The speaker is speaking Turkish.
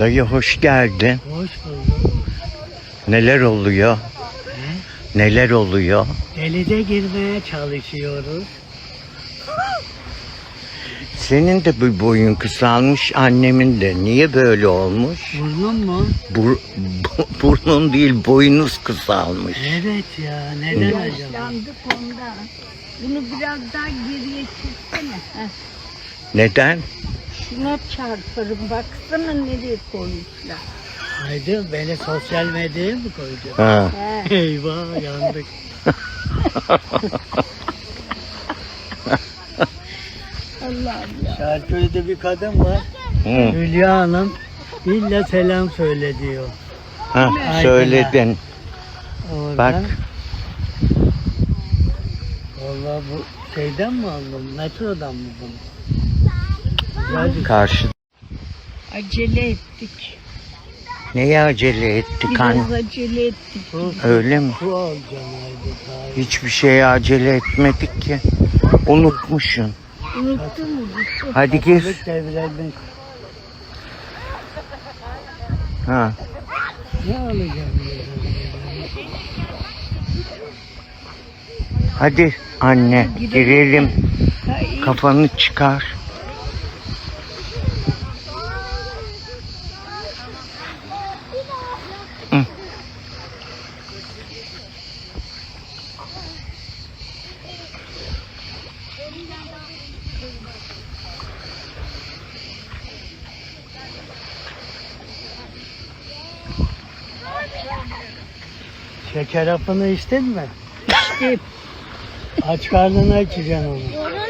Dayı hoş geldin. Hoş bulduk. Neler oluyor? Neler oluyor? Denize girmeye çalışıyoruz. Senin de bir boyun kısalmış, annemin de. Niye böyle olmuş? Burnum mu? Bur, bu- burnun değil, boyunuz kısalmış. Evet ya. Neden acaba? Yaşlandık ondan. Bunu biraz daha geriye çeksene. Heh. Neden? Şuna çarparım. Baksana nereye koymuşlar. Haydi beni sosyal medyaya mı koydun? Ha. He. Eyvah yandık. Allah'ım ya. Şarköy'de bir kadın var. Hı. Hülya Hanım illa selam söyle diyor. Ha, söyledin. Oradan. Bak. Vallahi bu şeyden mi aldın? Metrodan mı bunu? Karşı. Acele ettik. Neye acele ettik Biraz anne? acele ettik. Öyle mi? su alacağım. Hiçbir şeye acele etmedik ki. Unutmuşsun. Unuttun mu? Hadi gir. Ha. ne alacağım? Hadi anne girelim. Kafanı çıkar. Şeker hapını içtin mi? içtim. Aç karnına içeceksin onu.